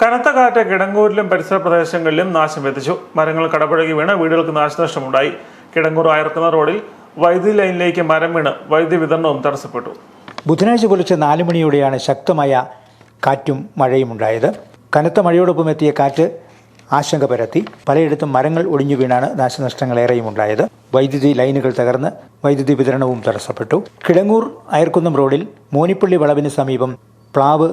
കനത്ത കാറ്റ് കിടങ്ങൂരിലും പരിസര പ്രദേശങ്ങളിലും നാശം വിതച്ചു. മരങ്ങൾ കടപുഴകി വീണ് വീടുകൾക്ക് നാശനഷ്ടമുണ്ടായി. കിടങ്ങൂർ അയർക്കുന്ന റോഡിൽ വൈദ്യുതി ലൈനിലേക്ക് മരം വീണ് വൈദ്യുതി വിതരണവും തടസ്സപ്പെട്ടു. ബുധനാഴ്ച പുലർച്ചെ നാല് മണിയോടെയാണ് ശക്തമായ കാറ്റും മഴയും ഉണ്ടായത്. കനത്ത മഴയോടൊപ്പം എത്തിയ കാറ്റ് ആശങ്ക പരത്തി. പലയിടത്തും മരങ്ങൾ ഒടിഞ്ഞു വീണാണ് നാശനഷ്ടങ്ങളേറെയും ഉണ്ടായത്. വൈദ്യുതി ലൈനുകൾ തകർന്ന് വൈദ്യുതി വിതരണവും തടസ്സപ്പെട്ടു. കിടങ്ങൂർ അയർക്കുന്നം റോഡിൽ മോനിപ്പള്ളി വളവിന് സമീപം പ്ലാവ്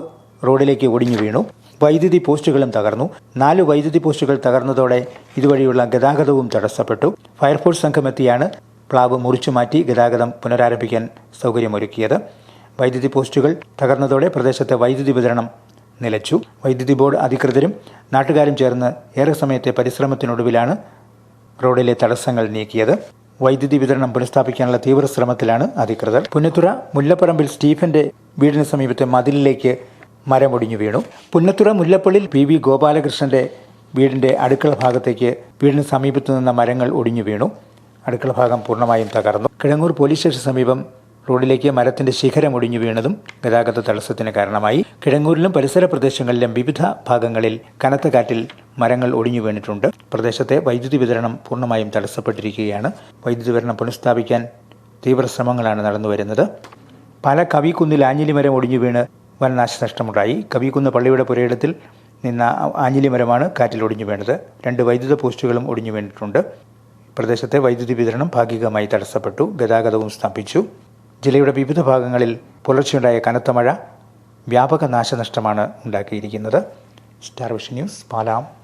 റോഡിലേക്ക് ഒടിഞ്ഞു വീണു. വൈദ്യുതി പോസ്റ്റുകളും തകർന്നു. നാല് വൈദ്യുതി പോസ്റ്റുകൾ തകർന്നതോടെ ഇതുവഴിയുള്ള ഗതാഗതവും തടസ്സപ്പെട്ടു. ഫയർഫോഴ്സ് സംഘമെത്തിയാണ് പ്ലാവ് മുറിച്ചു മാറ്റി ഗതാഗതം പുനരാരംഭിക്കാൻ സൗകര്യമൊരുക്കിയത്. വൈദ്യുതി പോസ്റ്റുകൾ തകർന്നതോടെ പ്രദേശത്തെ വൈദ്യുതി വിതരണം നിലച്ചു. വൈദ്യുതി ബോർഡ് അധികൃതരും നാട്ടുകാരും ചേർന്ന് ഏറെ സമയത്തെ പരിശ്രമത്തിനൊടുവിലാണ് റോഡിലെ തടസ്സങ്ങൾ നീക്കിയത്. വൈദ്യുതി വിതരണം പുനഃസ്ഥാപിക്കാനുള്ള തീവ്ര ശ്രമത്തിലാണ് അധികൃതർ. പുന്നത്തുറ മുല്ലപ്പറമ്പിൽ സ്റ്റീഫന്റെ വീടിന് സമീപത്തെ മതിലിലേക്ക് മരമൊടിഞ്ഞു വീണു. പുന്നത്തുറ മുല്ലപ്പള്ളിയിൽ പി വി ഗോപാലകൃഷ്ണന്റെ വീടിന്റെ അടുക്കള ഭാഗത്തേക്ക് വീടിന് സമീപത്തു നിന്ന മരങ്ങൾ ഒടിഞ്ഞു വീണു. അടുക്കള ഭാഗം പൂർണമായും തകർന്നു. കിഴങ്ങൂർ പോലീസ് സ്റ്റേഷൻ സമീപം റോഡിലേക്ക് മരത്തിന്റെ ശിഖരം ഒടിഞ്ഞു വീണതും ഗതാഗത തടസ്സത്തിന് കാരണമായി. കിഴങ്ങൂരിലും പരിസര പ്രദേശങ്ങളിലും വിവിധ ഭാഗങ്ങളിൽ കനത്ത കാറ്റിൽ മരങ്ങൾ ഒടിഞ്ഞു വീണിട്ടുണ്ട്. പ്രദേശത്തെ വൈദ്യുതി വിതരണം പൂർണമായും തടസ്സപ്പെട്ടിരിക്കുകയാണ്. വൈദ്യുതി വിതരണം പുനഃസ്ഥാപിക്കാൻ തീവ്രശ്രമങ്ങളാണ് നടന്നുവരുന്നത്. പല കവിക്കുന്നിൽ ആഞ്ഞിലി മരം ഒടിഞ്ഞു വീണ് വൻ നാശനഷ്ടമുണ്ടായി കവിക്കുന്ന് പള്ളിയുടെ പുരയിടത്തിൽ നിന്ന ആഞ്ഞിലി മരമാണ് കാറ്റിൽ ഒടിഞ്ഞു വീണത്. രണ്ട് വൈദ്യുത പോസ്റ്റുകളും ഒടിഞ്ഞു വീണിട്ടുണ്ട്. പ്രദേശത്തെ വൈദ്യുതി വിതരണം ഭാഗികമായി തടസ്സപ്പെട്ടു. ഗതാഗതവും സ്തംഭിച്ചു. ജില്ലയുടെ വിവിധ ഭാഗങ്ങളിൽ പുലർച്ചെയുണ്ടായ കനത്ത മഴ വ്യാപക നാശനഷ്ടമാണ് ഉണ്ടാക്കിയിരിക്കുന്നത്. Star vision news പാലാം.